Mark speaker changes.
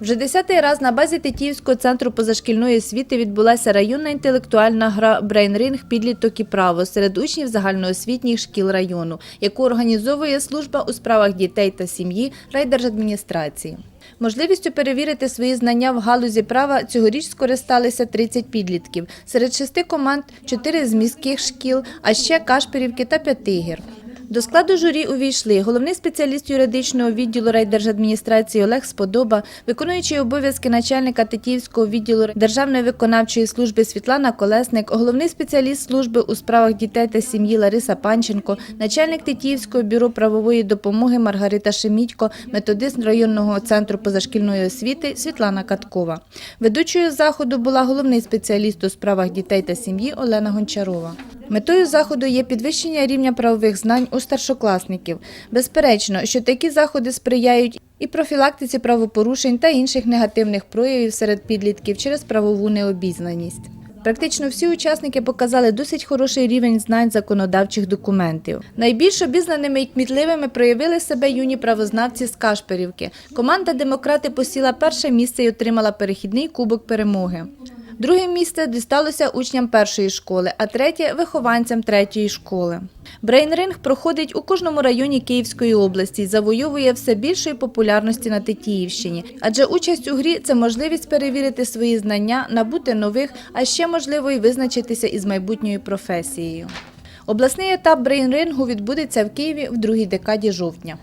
Speaker 1: Вже десятий раз на базі Тетіївського центру позашкільної освіти відбулася районна інтелектуальна гра «Брейнринг. Підліток і право» серед учнів загальноосвітніх шкіл району, яку організовує служба у справах дітей та сім'ї райдержадміністрації. Можливістю перевірити свої знання в галузі права цьогоріч скористалися 30 підлітків. Серед шести команд – чотири з міських шкіл, а ще Кашпирівки та П'ятигір. До складу журі увійшли головний спеціаліст юридичного відділу райдержадміністрації Олег Сподоба, виконуючий обов'язки начальника Тетіївського відділу Державної виконавчої служби Світлана Колесник, головний спеціаліст служби у справах дітей та сім'ї Лариса Панченко, начальник Тетіївського бюро правової допомоги Маргарита Шемітько, методист районного центру позашкільної освіти Світлана Каткова. Ведучою заходу була головний спеціаліст у справах дітей та сім'ї Олена Гончарова. Метою заходу є підвищення рівня правових знань у старшокласників. Безперечно, що такі заходи сприяють і профілактиці правопорушень та інших негативних проявів серед підлітків через правову необізнаність. Практично всі учасники показали досить хороший рівень знань законодавчих документів. Найбільш обізнаними і кмітливими проявили себе юні правознавці з Кашпирівки. Команда Демократи посіла перше місце і отримала перехідний кубок перемоги. Друге місце дісталося учням першої школи, а третє вихованцям третьої школи. Брейнринг проходить у кожному районі Київської області і завойовує все більшої популярності на Тетіївщині, адже участь у грі це можливість перевірити свої знання, набути нових, а ще можливо і визначитися із майбутньою професією. Обласний етап брейнрингу відбудеться в Києві в другій декаді жовтня.